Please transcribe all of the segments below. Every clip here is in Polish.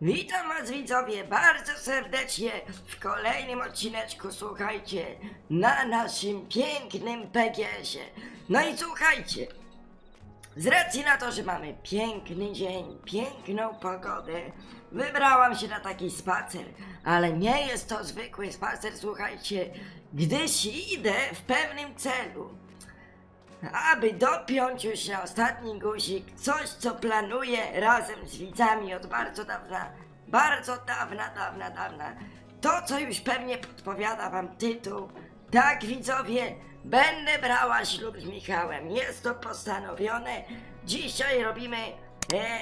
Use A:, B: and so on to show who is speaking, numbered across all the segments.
A: Witam was widzowie bardzo serdecznie w kolejnym odcineczku, słuchajcie, na naszym pięknym PGS-ie. No i słuchajcie, z racji na to, że mamy piękny dzień, piękną pogodę, wybrałam się na taki spacer, ale nie jest to zwykły spacer, słuchajcie, gdyż idę w pewnym celu. Aby dopiąć już na ostatni guzik coś, co planuję razem z widzami od bardzo dawna, bardzo dawna, dawna, dawna. To, co już pewnie podpowiada wam tytuł. Tak, widzowie, będę brała ślub z Michałem. Jest to postanowione. Dzisiaj robimy e,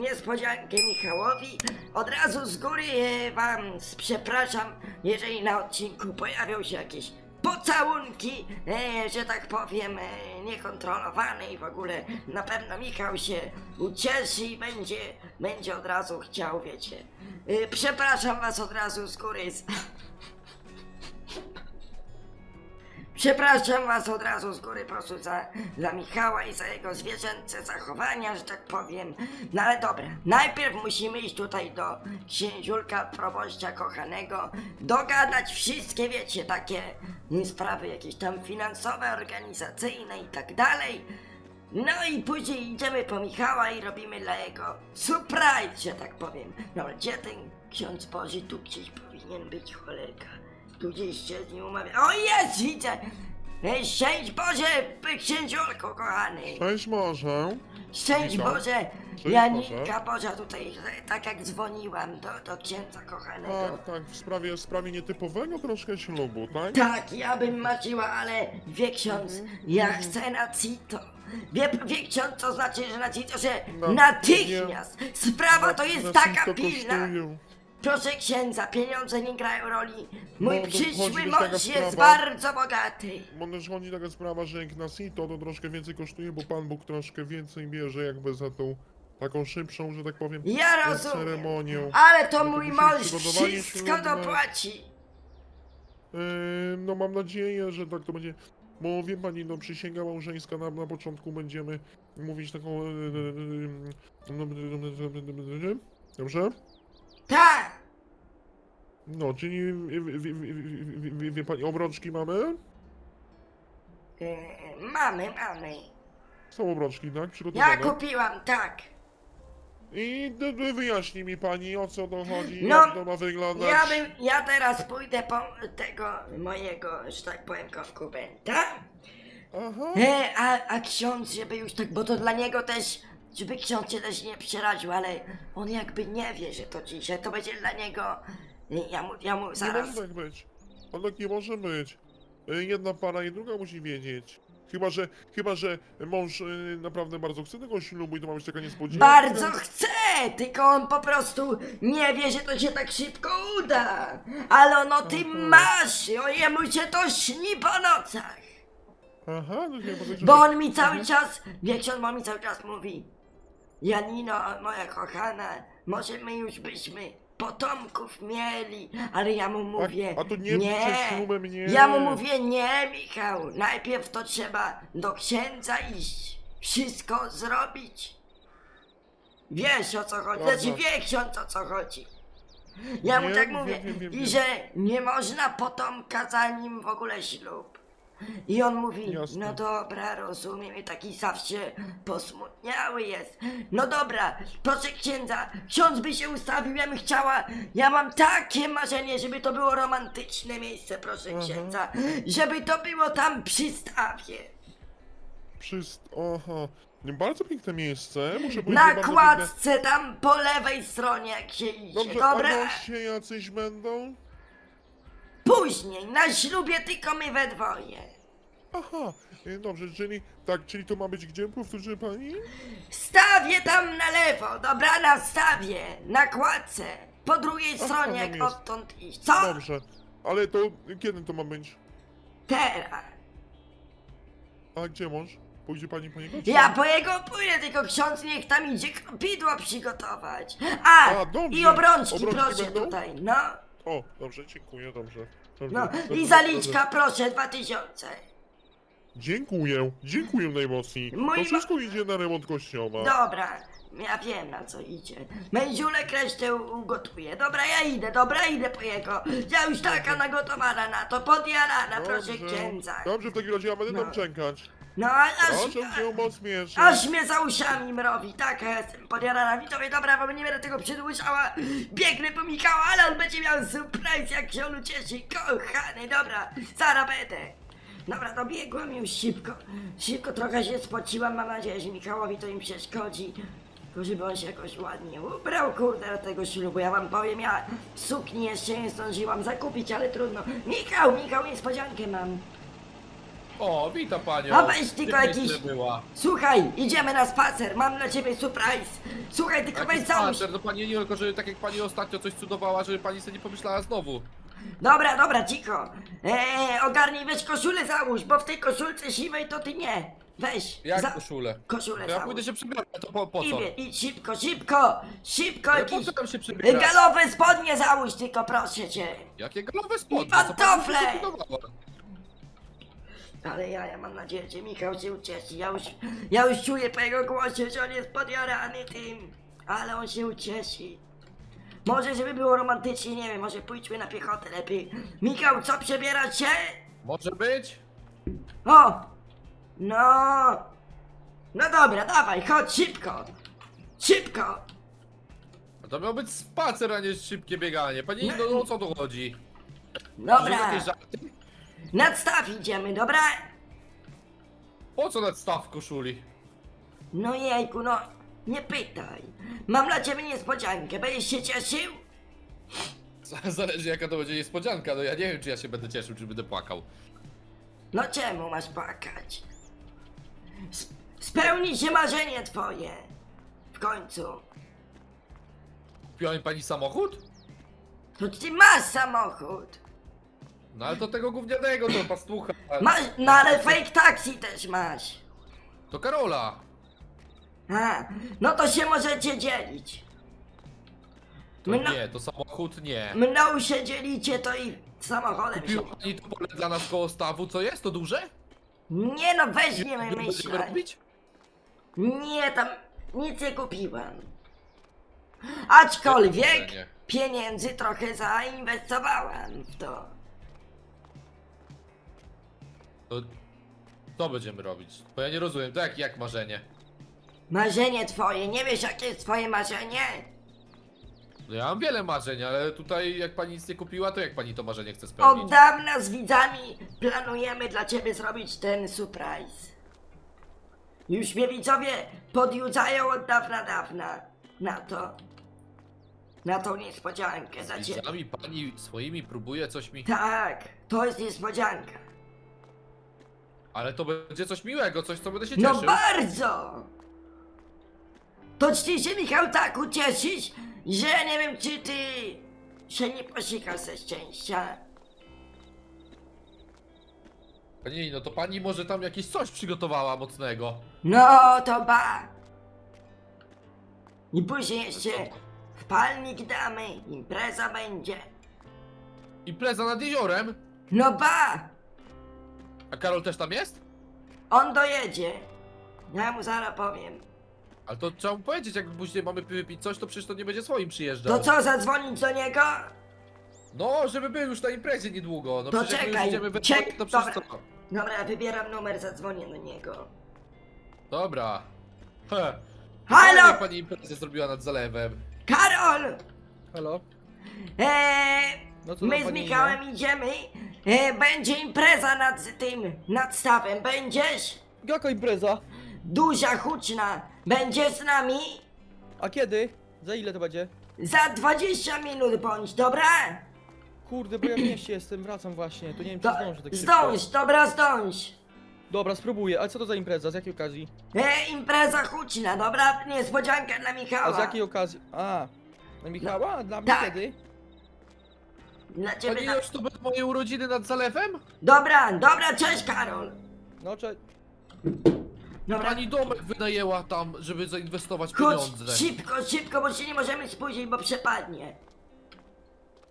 A: niespodziankę Michałowi. Od razu z góry e, wam przepraszam, jeżeli na odcinku pojawią się jakieś pocałunki, e, że tak powiem, e, niekontrolowane i w ogóle na pewno Michał się ucieszy i będzie, będzie od razu chciał, wiecie. E, przepraszam was od razu z góry. Z... Przepraszam was od razu z góry po prostu za, za Michała i za jego zwierzęce zachowania, że tak powiem. No ale dobra, najpierw musimy iść tutaj do księciulka proboszcza kochanego, dogadać wszystkie, wiecie, takie sprawy jakieś tam finansowe, organizacyjne i tak dalej. No i później idziemy po Michała i robimy dla jego surprise, że tak powiem. Dobra, gdzie ten ksiądz Boży? Tu gdzieś powinien być, cholerka. Tu gdzieś się z nim umawia. O jest, widzę! Ej, Szczęść Boże, księciulku kochany!
B: Cześć może.
A: Szczęść
B: Witam.
A: Boże!
B: Szczęść
A: Janinka Boża tutaj, e, tak jak dzwoniłam do, do księdza kochanego.
B: Tak, tak, w sprawie, w sprawie nietypowego troszkę ślubu, tak?
A: Tak, ja bym marzyła, ale wie ksiądz, ja chcę na CITO. Wie, wie ksiądz, co znaczy, że na CITO, że
B: No,
A: natychmiast. Sprawa to jest taka pilna.
B: kosztują.
A: Proszę księdza, pieniądze nie grają roli. Mój
B: No, to
A: przyszły
B: chodzi
A: mąż jest
B: sprawa.
A: bardzo bogaty.
B: Bo też chodzi taka sprawa, że jak na sito to troszkę więcej kosztuje, bo Pan Bóg troszkę więcej bierze jakby za tą taką szybszą, że tak powiem,
A: Ja
B: e,
A: rozumiem.
B: ceremonią.
A: Ale to
B: No
A: mój mąż wszystko dopłaci.
B: E, no mam nadzieję, że tak to będzie. Bo wie Pani, no przysięga małżeńska na, na początku będziemy mówić taką... e, e, e, e, Dobrze?
A: Tak.
B: No, czyli wie, wie, wie, wie, wie, pani, obrączki mamy?
A: E, mamy, mamy.
B: Są obrączki, tak? Przygotowane.
A: Ja kupiłam, tak.
B: I d- d- wyjaśni mi pani, o co to chodzi,
A: No,
B: jak to ma wyglądać.
A: Ja bym, ja teraz pójdę po tego mojego, że tak powiem, konkubenta.
B: Aha,
A: E, a, a ksiądz, żeby już tak, bo to dla niego też, żeby ksiądz się też nie przeraził, ale on jakby nie wie, że to dzisiaj, to będzie dla niego, ja mu, ja mu
B: nie
A: zaraz,
B: może tak być. On tak nie może być. Y, Jedna para i druga musi wiedzieć. Chyba, że, chyba, że mąż y, naprawdę bardzo chce tego ślubu i to ma być taka niespodzianka.
A: bardzo chce, tylko on po prostu nie wie, że to się tak szybko uda, ale on o tym
B: Mhm.
A: marzy, o jemu się to śni po nocach.
B: Aha, no nie, bo,
A: Bo on mi cały czas, wie ksiądz, on mi cały czas mówi Janino, moja kochana, może my już byśmy potomków mieli, ale ja mu mówię,
B: a to nie przed nie.
A: Ja mu mówię, nie Michał, najpierw to trzeba do księdza iść, wszystko zrobić. Wiesz o co chodzi,
B: Dobra.
A: znaczy wie ksiądz o co chodzi. Ja mu tak
B: wiem,
A: mówię
B: wiem, wiem,
A: i
B: wiem.
A: że nie można potomka zanim w ogóle ślub. I on mówi,
B: Jasne.
A: no dobra, rozumiem, i taki zawsze posmutniały jest. No dobra, proszę księdza, ksiądz by się ustawił, ja bym chciała, ja mam takie marzenie, żeby to było romantyczne miejsce, proszę
B: Aha.
A: księdza, żeby to było tam przy stawie.
B: Przyst... Nie, Bardzo piękne miejsce. Muszę powiedzieć,
A: Na
B: bardzo
A: kładce tam po lewej stronie, jak się
B: piękne.
A: idzie,
B: Dobrze,
A: dobra?
B: a goście jacyś będą?
A: Później, na ślubie tylko my we dwoje.
B: Aha, e, dobrze, czyli tak, czyli to ma być gdzie, powtórzy pani?
A: Stawię tam na lewo, dobra, na stawie, na kładce. Po drugiej
B: Aha,
A: stronie,
B: tam
A: jak
B: jest.
A: odtąd iść. Co?
B: Dobrze, ale to kiedy to ma być?
A: Teraz.
B: A gdzie mąż? Pójdzie pani po niego? czy
A: Ja po jego pójdę, tylko ksiądz niech tam idzie kropidło przygotować. A,
B: A, dobrze.
A: i obrączki,
B: Obrączki
A: proszę
B: będą?
A: tutaj, no.
B: O, dobrze, dziękuję, dobrze. dobrze
A: No,
B: dobrze,
A: i zaliczka, proszę, dwa tysiące.
B: Dziękuję, dziękuję najmocniej.
A: Mój
B: To
A: ma-
B: wszystko idzie na remont kościoła.
A: Dobra, ja wiem na co idzie. Mędziulek resztę ugotuje. Dobra, ja idę, dobra, idę po jego. Ja już taka nagotowana na to, podjarana, proszę księdza.
B: Dobrze, w takim razie ja będę
A: No.
B: tam czekać.
A: No, aż,
B: Proszę cię umocniesz.
A: aż mnie za uszami mrowi, tak jestem podjarana. Widzowie, dobra, bo nie będę tego przedłużała. Biegnę po Michała, ale on będzie miał surprise, jak się on ucieszy. Kochany, dobra, zaraz będę. Dobra, dobiegłam już szybko. Szybko trochę się spociłam, mam nadzieję, że Michałowi to im przeszkodzi. Tylko żeby on się jakoś ładnie ubrał, kurde, do tego ślubu. Ja wam powiem, ja sukni jeszcze nie zdążyłam zakupić, ale trudno. Michał, Michał, niespodziankę mam.
C: O, witam panią.
A: A weź tylko jakiś-
C: była?
A: Słuchaj, idziemy na spacer, mam dla ciebie surprise. Słuchaj, tylko weź załóż.
C: spacer? No pani nie tylko, że tak jak pani ostatnio coś cudowała, żeby pani sobie nie pomyślała znowu.
A: Dobra, dobra, cicho. Eee, ogarnij, weź koszulę załóż, bo w tej koszulce siwej to ty nie. Weź.
C: Jak
A: za-
C: koszulę?
A: Koszulę
C: To ja
A: załóż.
C: pójdę się przebierać, to po, po co?
A: Idę, idź szybko, szybko, szybko
C: Ale po
A: jakiś...
C: co tam się
A: e,
C: przebierać?
A: Galowe spodnie załóż tylko, proszę cię.
C: Jakie galowe spodnie?
A: I
C: Co pani
A: pantofle! Ale ja, ja mam nadzieję, że Michał się ucieszy. Ja już, ja już czuję po jego głosie, że on jest podjarany tym. Ale on się ucieszy. Może, żeby było romantycznie, nie wiem, może pójdźmy na piechotę lepiej. Michał, co przebierać się?
C: Może być?
A: O! No! No dobra, dawaj, chodź szybko! Szybko!
C: A to miał być spacer, a nie szybkie bieganie. Pani, no, no o co tu chodzi? Że
A: Dobra,
C: jakieś żarty?
A: Nad staw idziemy, dobra?
C: Po co nadstaw koszuli?
A: No jejku, no, nie pytaj. Mam dla ciebie niespodziankę, będziesz się cieszył?
C: Zależy jaka to będzie niespodzianka, no ja nie wiem czy ja się będę cieszył, czy będę płakał.
A: No czemu masz płakać? Sp- spełni się marzenie twoje. W końcu.
C: Kupiła mi pani samochód?
A: To ty masz samochód.
C: No ale to tego gównianego, to pastucha.
A: Masz, no ale fake taxi też masz.
C: To Karola.
A: A, no to się możecie dzielić.
C: To
A: Mno,
C: nie, to samochód nie.
A: mną się dzielicie, to i samochodem się...
C: Kupiła pani to pole dla nas koło stawu, co jest? To duże?
A: Nie no, weź nie
C: Nie będziemy
A: wymyślaj.
C: robić?
A: Nie, tam nic nie kupiłam. Aczkolwiek
C: Nie.
A: pieniędzy trochę zainwestowałam w to.
C: To co będziemy robić? Bo ja nie rozumiem, to jak, jak marzenie?
A: Marzenie twoje, nie wiesz jakie jest twoje marzenie?
C: No ja mam wiele marzeń, ale tutaj jak pani nic nie kupiła, to jak pani to marzenie chce
A: Od
C: spełnić?
A: dawna z widzami planujemy dla ciebie zrobić ten surprise. Już mnie widzowie podjudzają od dawna dawna na to. Na tą niespodziankę dla
C: Z
A: ciebie.
C: widzami pani swoimi próbuje coś mi...
A: Tak, to jest niespodzianka.
C: Ale to będzie coś miłego, coś co będę się
A: No
C: cieszył.
A: bardzo! To ty się Michał tak ucieszysz, że nie wiem czy ty się nie posikasz ze szczęścia.
C: Pani, no to pani może tam jakieś coś przygotowała mocnego.
A: No to ba! I później jeszcze w palnik damy, impreza będzie.
C: Impreza nad jeziorem?
A: No ba!
C: A Karol też tam jest?
A: On dojedzie. Ja mu zaraz powiem.
C: Ale to trzeba mu powiedzieć, jak później mamy wypić coś, to przecież to nie będzie swoim przyjeżdżał.
A: To co, zadzwonić do niego?
C: No, żeby był już na imprezie niedługo. No
A: To
C: przecież jak my
A: czekaj,
C: we
A: czek-
C: to przecież
A: dobra.
C: co?
A: Dobra, wybieram numer, zadzwonię do niego.
C: Dobra. He.
A: Halo!
C: Fajnie pani imprezę zrobiła nad zalewem.
A: Karol!
D: Halo?
A: Eee,
D: No co
A: my z
D: pani
A: Michałem idziemy. E, będzie impreza nad tym, nad stawem. Będziesz?
D: Jaka impreza?
A: Duża, huczna. Będziesz z nami?
D: A kiedy? Za ile to będzie?
A: Za 20 minut bądź, dobra?
D: Kurde, bo ja w mieście jestem, wracam właśnie, to nie wiem czy
A: Do,
D: zdążę tak
A: zdąż,
D: szybko.
A: dobra, zdąż.
D: Dobra, spróbuję, ale co to za impreza, z jakiej okazji?
A: E, impreza huczna, dobra? Niespodzianka dla
D: A
A: Michała.
D: z jakiej okazji? A, na Michała? A dla mnie
A: tak.
D: kiedy?
A: Dla ciebie
C: Pani
A: tak.
C: już to będą moje urodziny nad zalewem?
A: Dobra, dobra, cześć Karol.
D: No cze...
A: Dobra,
C: Pani domek wynajęła tam, żeby zainwestować
A: chodź,
C: pieniądze.
A: szybko, szybko, bo się nie możemy spóźnić, bo przepadnie.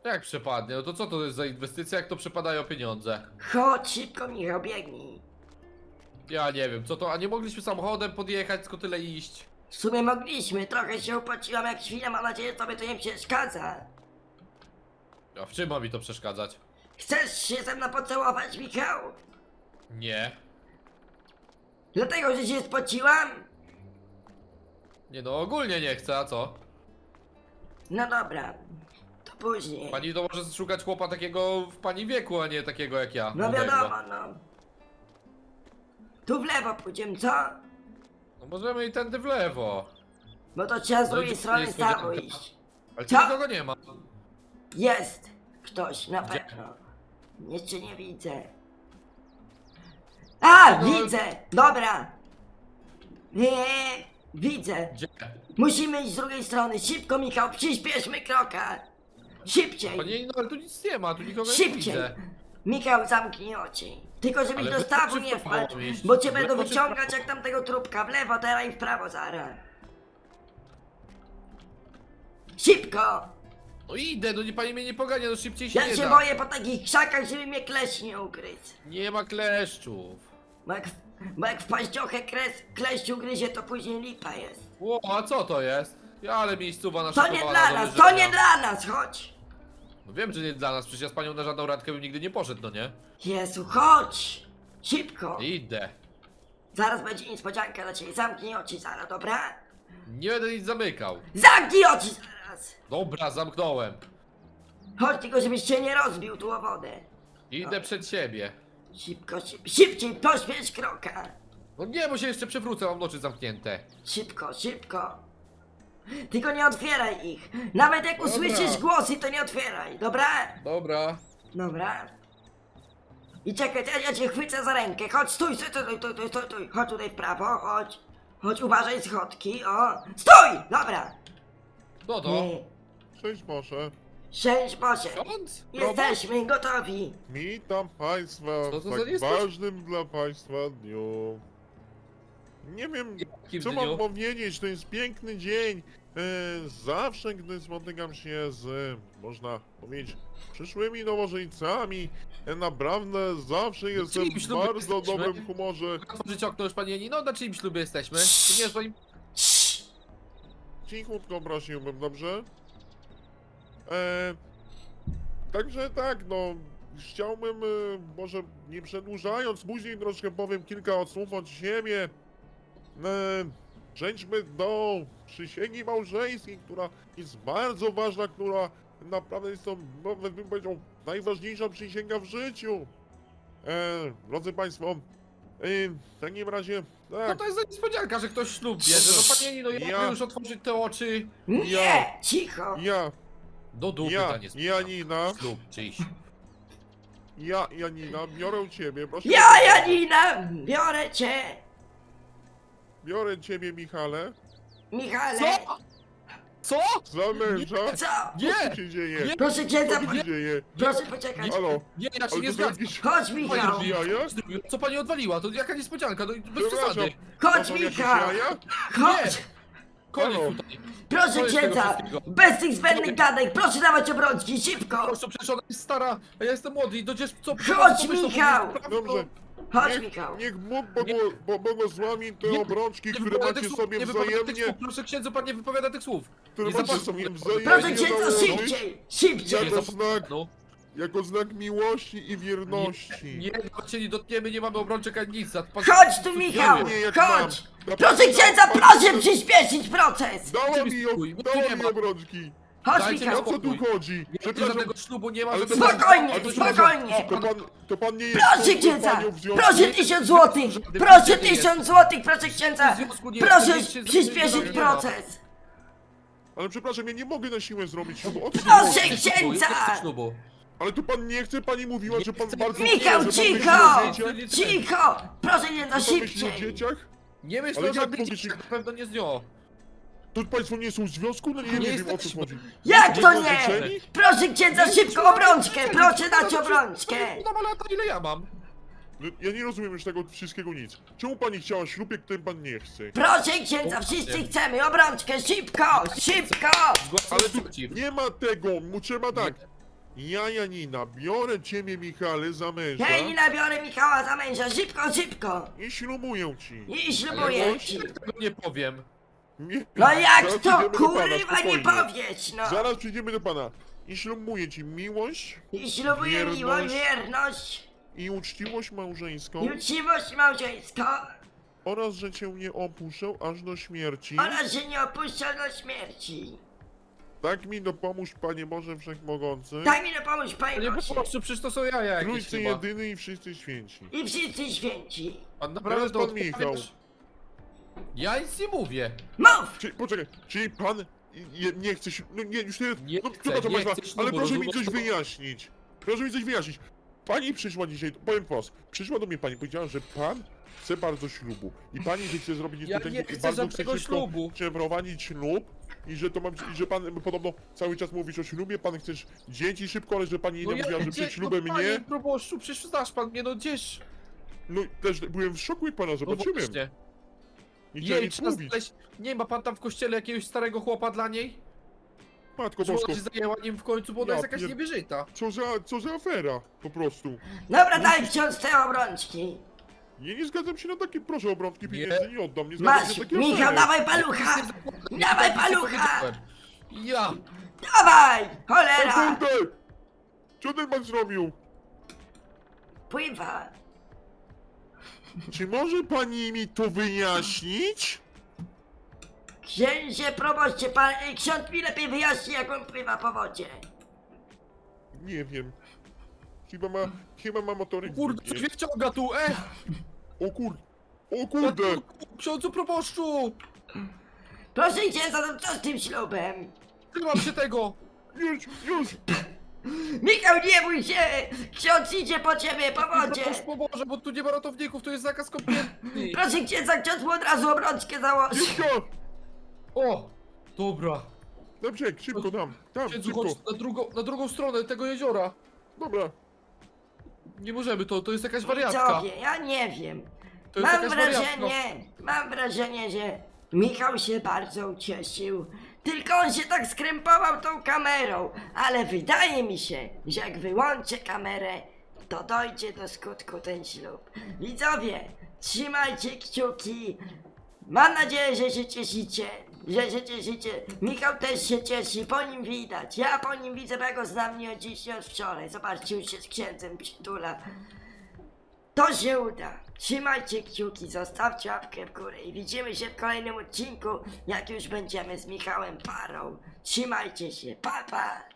C: Jak przepadnie? No to co to jest za inwestycja, jak to przepadają pieniądze?
A: Chodź, szybko Michał, biegnij.
C: Ja nie wiem, co to, a nie mogliśmy samochodem podjechać, tylko tyle iść?
A: W sumie mogliśmy, trochę się upociłam jak świnia, mam nadzieję, tobie to nie przeszkadza.
C: A w czym ma mi to przeszkadzać?
A: Chcesz się ze mną pocałować, Michał?
C: Nie.
A: Dlatego, że się spociłam?
C: Nie no, ogólnie nie chcę, a co?
A: No dobra, to później.
C: Pani to może szukać chłopa takiego w pani wieku, a nie takiego jak ja.
A: No
C: młodego.
A: wiadomo, no. Tu w lewo pójdziemy, co?
C: No możemy i tędy w lewo.
A: Bo to trzeba z
C: No
A: drugiej strony samo iść.
C: Ale tu
A: Co?
C: nikogo nie ma.
A: Jest ktoś, na
C: Gdzie?
A: pewno. Jeszcze nie widzę. A,
C: No,
A: widzę! Dobra. Nie, widzę.
C: Gdzie?
A: Musimy iść z drugiej strony. Szybko, Michał, przyspieszmy kroka. Szybciej.
C: Panie, no ale tu nic nie ma, tu nikogo nie
A: Szybciej!
C: widzę.
A: Michał, zamknij oczy. Tylko żebyś
C: Ale
A: do stawu nie
C: w prawo
A: wpadł, bo cię będą
C: w
A: wyciągać
C: prawo?
A: jak tamtego trupka. W lewo, teraz i w prawo, zaraz. Szybko!
C: No idę, no nie pani mnie nie pogania, no szybciej się
A: Ja
C: nie
A: się
C: da.
A: boję po takich krzakach, żeby mnie kleś nie ugryzł.
C: Nie ma kleszczów.
A: Bo jak, bo jak w paździochę kres, kleść ugryzie, to później lipa jest.
C: Ło, a co to jest? Ja, ale miejscowa
A: To
C: nasza
A: nie dla nas, to nie dla nas, chodź!
C: No wiem, że nie dla nas, przecież ja z panią na żadną randkę bym nigdy nie poszedł, no nie?
A: Jezu, chodź! Szybko!
C: Idę.
A: Zaraz będzie niespodzianka dla ciebie. Zamknij oczy zaraz, dobra?
C: Nie będę nic zamykał.
A: Zamknij oczy zaraz!
C: Dobra, zamknąłem.
A: Chodź tylko, żebyś się nie rozbił tu o wodę.
C: Idę przed siebie.
A: Szybko, szyb, szybciej, pośpiesz kroka.
C: No nie, bo się jeszcze przewrócę, mam oczy zamknięte.
A: Szybko, szybko. Tylko nie otwieraj ich. Nawet jak
C: Dobra.
A: usłyszysz głosy, to nie otwieraj, dobra?
C: Dobra.
A: Dobra. I czekaj, ja, ja cię chwycę za rękę. Chodź, stój, stój, stój, stój, stój, stój, stój. Chodź tutaj w prawo, chodź. Chodź, uważaj schodki, o. Stój! Dobra.
C: No to.
A: Nie.
B: Cześć Boże.
A: Szczęść Boże.
C: Ksiądz?
A: Jesteśmy gotowi.
B: Witam Państwa
C: Co
B: w
C: to za
B: tak
C: jesteś?
B: ważnym dla Państwa dniu. Nie wiem,
C: Jakim
B: co
C: dniu?
B: mam powiedzieć, to jest piękny dzień. E, zawsze, gdy spotykam się z, e, można powiedzieć, przyszłymi nowożeńcami, e, naprawdę zawsze jestem w
C: ślubie
B: bardzo
C: jesteśmy?
B: dobrym humorze.
C: Otworzyć okno już pani Janino, na czyim ślubie jesteśmy? Nie.
B: Cichutko prosiłbym, dobrze? E, także tak, no, chciałbym, e, może nie przedłużając, później troszkę powiem kilka słów od siebie. E, przejdźmy do przysięgi małżeńskiej, która jest bardzo ważna, która naprawdę jest to, no, bym powiedział, najważniejsza przysięga w życiu. E, drodzy Państwo, e, w takim razie,
C: No
B: tak,
C: to jest za niespodzianka, że ktoś ślub bierze. No pani Janino, ja
B: Ja-
C: mogę już otworzyć te oczy.
A: Nie,
B: Ja.
A: cicho.
B: ja,
C: Do dupy
B: ja,
C: ta niespodzianka.
B: Janina,
C: Ślub czyjś.
B: Ja, Janina, biorę ciebie, proszę.
A: Ja. Janina, biorę cię.
B: Biorę ciebie, Michale,
A: Michale.
C: Co? Co?
B: za męża.
A: Co?
C: Nie!
B: Co się dzieje?
C: Nie!
A: Proszę księdza,
B: Co się dzieje?
A: proszę poczekać.
B: Halo?
C: Nie, ja się
B: Ale
C: nie
B: to
C: zgadzam.
B: jakieś...
A: Chodź,
C: pani
A: Michał.
B: Jaja?
C: Co pani odwaliła? To jaka niespodzianka? No i bez
B: Przepraszam.
C: przesady.
A: Chodź,
B: To są jakieś
A: Michał.
B: jaja?
A: Chodź.
C: Koniec
B: Halo.
C: tutaj.
A: Proszę
C: Koniec tego
A: księdza,
C: wszystkiego.
A: bez tych zbędnych gadek, proszę dawać obrączki, szybko.
C: Proszę, przecież ona jest stara, a ja jestem młody i dojdziesz co...
A: Chodź, Michał.
B: Dobrze.
A: Chodź,
B: Niech,
A: Michał.
B: niech Bóg błogos- bo- błogosławi te
C: Nie-
B: obrączki,
C: Nie
B: które
C: wypowiada
B: macie
C: tych słów,
B: sobie
C: nie wypowiada tych
B: wzajemnie,
C: słów. Proszę księdzu, pan nie wypowiada tych słów.
B: które
C: Nie
B: macie sobie
A: Proszę
B: wzajemnie
A: księdza,
B: nałożyć
A: szybciej, szybciej.
B: jako znak,
C: No.
B: jako znak miłości i wierności.
C: Nie, się nie dotkniemy, nie mamy obrączek ani nic. a pan-
A: Chodź tu, Michał,
B: Ja nie, jak
A: chodź.
B: mam.
A: Proszę księdza, proszę przyspieszyć proces.
B: Dała mi,
C: mi spokój, bo tu
B: dała
C: nie
B: mi
C: ma.
B: obrączki.
A: Chodź,
C: Dajcie mi
B: O
A: Michał.
B: co tu chodzi?
C: Nie,
B: Przepraszam,
C: żadnego ślubu nie ma,
B: ale
C: żeby...
A: Spokojnie,
B: ale to-
A: spokojnie.
B: To pan, to pan nie jest
A: Proszę
B: z
A: księdza,
B: panią w związku?
A: proszę tysiąc złotych, proszę tysiąc złotych, proszę księdza,
C: nie
A: proszę przyspieszyć
C: nie
A: proces.
B: Ale przepraszam, ja nie mogę na siłę zrobić ślubu. O co
A: Proszę
B: chodzi?
A: Księdza!
C: ślubu.
B: Ale tu pan nie chce, pani mówiła,
C: Nie
B: że pan
C: chcę.
B: bardzo
A: Michał,
B: że pan
A: cicho!
B: myśli o dzieciach.
A: Cicho, proszę księdza,
B: Czy pan myśli o
A: szybciej.
B: dzieciach?
C: Nie myślę
B: Ale
C: o
B: jak
C: dzieciach, na pewno nie z nią.
B: To państwo nie są w związku? No nie,
C: Nie
B: nie wiem o co
C: jesteśmy.
B: chodzi.
A: Jak to nie?
B: rozliczeni?
A: Proszę księdza, szybko obrączkę, proszę dać obrączkę.
C: No ma lata, ile ja mam?
B: Ja nie rozumiem już tego wszystkiego nic. Czemu pani chciała ślub, jak ten pan nie chce?
A: Proszę księdza, wszyscy chcemy obrączkę, szybko, szybko.
C: Zgłaszam
B: Ale tu nie ma tego, mu trzeba tak. Ja, Janina, biorę ciebie, Michale, za męża
A: Hej, nie nabiorę Michała za męża, szybko, szybko.
B: i ślubuję ci.
A: I ślubuję
B: Ale
A: ci.
C: Tego nie powiem.
B: Nie,
A: No jak
B: zaraz
A: to
B: przyjdziemy do pana,
A: kurwa nie
B: spokojnie.
A: powiedz, no!
B: Zaraz przyjdziemy do pana. I ślubuję ci miłość
A: I ślubuję
B: Wierność.
A: miłość, wierność
B: i uczciwość małżeńską
A: i uczciwość małżeńską
B: oraz, że cię nie opuszczę aż do śmierci.
A: oraz, że nie opuszczę do śmierci.
B: Tak mi dopomóż, Panie Boże Wszechmogący.
A: Daj mi na pomóż, Panie
C: Nie po
A: Boże.
C: prostu, przecież to są jaja jakieś
B: Trójcy
C: chyba.
B: jedyny i wszyscy święci.
A: I wszyscy święci.
C: Pan naprawdę
B: Teraz
C: to
B: pan Michał.
C: odpowiadasz? Ja nic nie mówię.
A: Mów!
B: Czy, poczekaj, czyli pan je, nie chce się. No nie, już nie.
C: Nie
B: no,
C: chcę,
B: przepraszam
C: nie
B: państwa,
C: chcę ślubu,
B: ale proszę mi
C: rozumiesz
B: coś
C: to?
B: wyjaśnić. Proszę mi coś wyjaśnić. Pani przyszła dzisiaj, powiem wprost, przyszła do mnie pani, powiedziała, że pan chce bardzo ślubu. I pani chce zrobić
C: Ja
B: tutaj
C: nie
B: i
C: chcę
B: bardzo
C: żadnego
B: szybko
C: ślubu.
B: przeprowadzić ślub. I że to mam, i że pan podobno cały czas mówisz o ślubie, pan chcesz dzieci szybko, ale że pani nie mówiła, że
C: gdzie-
B: przed ślubem
C: no,
B: nie.
C: Panie proboszczu, przecież znasz pan mnie, no gdzież?
B: No też byłem w szoku jak pana
C: No
B: zobaczyłem.
C: właśnie. Jej, znaleźć... Nie ma pan tam w kościele jakiegoś starego chłopa dla niej?
B: Matko
C: Czy
B: Bosko,
C: ona się zajęła nim w końcu, bo ona
B: Ja
C: jest jakaś
B: pier- co za, co za afera, po prostu.
A: Dobra, daj ksiądz te obrączki.
B: Nie, nie zgadzam się na takie, proszę obrączki pieniędzy nie oddam, nie zgadzam się
A: Masz,
B: na takie
A: Michał,
B: afery.
A: dawaj palucha! Dawaj palucha!
C: Ja!
A: Dawaj!
B: Ej,
A: Cholera!
B: kurde! Co ten pan zrobił?
A: Pływa.
B: Czy może pani mi to wyjaśnić?
A: Księże, proboszcie, pan, y, ksiądz mi lepiej wyjaśni, jak on pływa po wodzie.
B: Nie wiem. Chyba ma, chyba ma motoryk.
C: Kurde, coś mnie wciąga tu, e!
B: O kur... O kurde!
C: Ksiądzu proboszczu!
A: Proszę księdza, to co z tym ślubem?
C: Trzymam się tego!
B: Już, już!
A: Michał, nie bój się! Ksiądz idzie po ciebie, po wodzie!
C: Proszę pomoże, bo tu nie ma ratowników, tu jest zakaz kompletny.
A: Proszę księdza, ksiądz mu od razu obrączkę założy.
B: Szybko!
C: O! Dobra.
B: Dobrze, szybko tam, tam,
C: Księdzu,
B: szybko.
C: chodź na drugą, na drugą stronę tego jeziora.
B: Dobra.
C: Nie możemy, to, to jest jakaś wariatka.
A: Widzowie, ja nie wiem.
C: To jest
A: Mam
C: jakaś wariatka.
A: wrażenie, mam wrażenie, że Michał się bardzo ucieszył. Tylko on się tak skrępował tą kamerą, ale wydaje mi się, że jak wyłączę kamerę, to dojdzie do skutku ten ślub. Widzowie, trzymajcie kciuki. Mam nadzieję, że się cieszycie, że się cieszycie. Michał też się cieszy, po nim widać. Ja po nim widzę, bo ja go znam nie od dziś, nie od wczoraj. Zobaczcie, już się z księdzem przytula. To się uda. Trzymajcie kciuki, zostawcie łapkę w górę i widzimy się w kolejnym odcinku, jak już będziemy z Michałem parą. Trzymajcie się, pa pa!